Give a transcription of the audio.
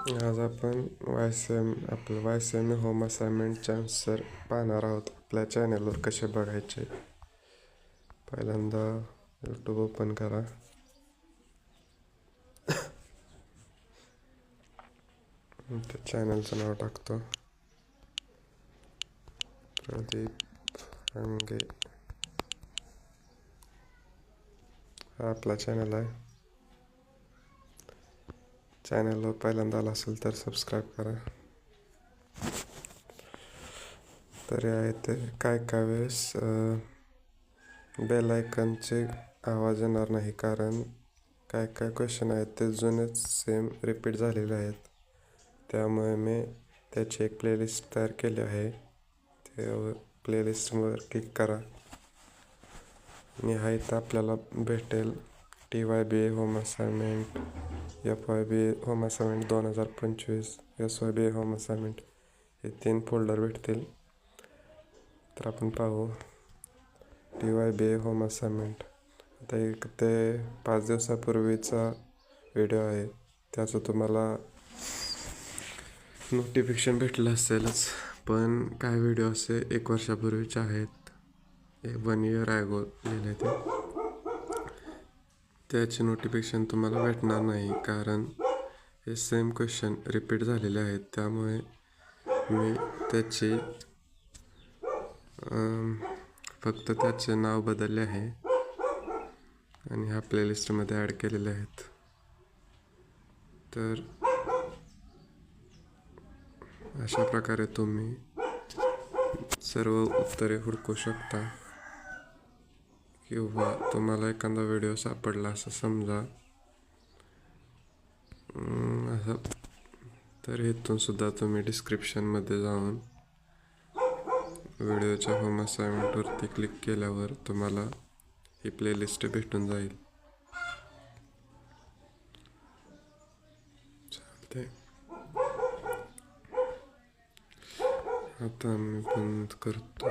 आज आपण Y C M आपलं Y C M home assignment चान्सर पाहणार आहोत. आपल्या चॅनलवर कसे बघायचे? पहिल्यांदा यूट्यूब ओपन करा. त्या चॅनलचं नाव टाकतो. प्रदीप अंगे हा आपला चॅनल आहे. चॅनलवर पहिल्यांदा आला असेल तर सबस्क्राईब करा. तर आहे ते काय काय वेळेस बेल आयकनचे आवाज येणार नाही कारण काय काय क्वेश्चन आहेत ते जुनेच सेम रिपीट झालेले आहेत. त्यामुळे मी त्याची एक प्लेलिस्ट तयार केली आहे. ते प्लेलिस्टवर क्लिक करा. आणि हा इथं आपल्याला भेटेल T Y B A home assignment F Y B A home assignment दोन हजार पंचवीस S Y B A home assignment हे तीन फोल्डर भेटतील. तर आपण पाहू. T Y B A home assignment. आता एक ते पाच दिवसापूर्वीचा व्हिडिओ आहे. त्याचं तुम्हाला नोटिफिकेशन भेटलं असेलच. पण काय व्हिडिओ असे एक वर्षापूर्वीचे आहेत. वन इयर ॲगो लिहिले ते. त्याचे नोटिफिकेशन तुम्हाला भेटणार नाही कारण हे सेम क्वेश्चन रिपीट झालेले आहेत. त्यामुळे मी त्याची फक्त त्याचे नाव बदलले आहे आणि ह्या प्लेलिस्टमध्ये ॲड केलेले आहेत. तर अशा प्रकारे तुम्ही सर्व उत्तरे हुडकू शकता. किंवा तुम्हाला एखादा व्हिडिओ सापडला असं समजा असं तर इथून सुद्धा तुम्ही डिस्क्रिप्शनमध्ये जाऊन व्हिडिओच्या होम असाइनमेंटवरती क्लिक केल्यावर तुम्हाला ही प्लेलिस्ट भेटून जाईल. चालते आता मी बंद करतो.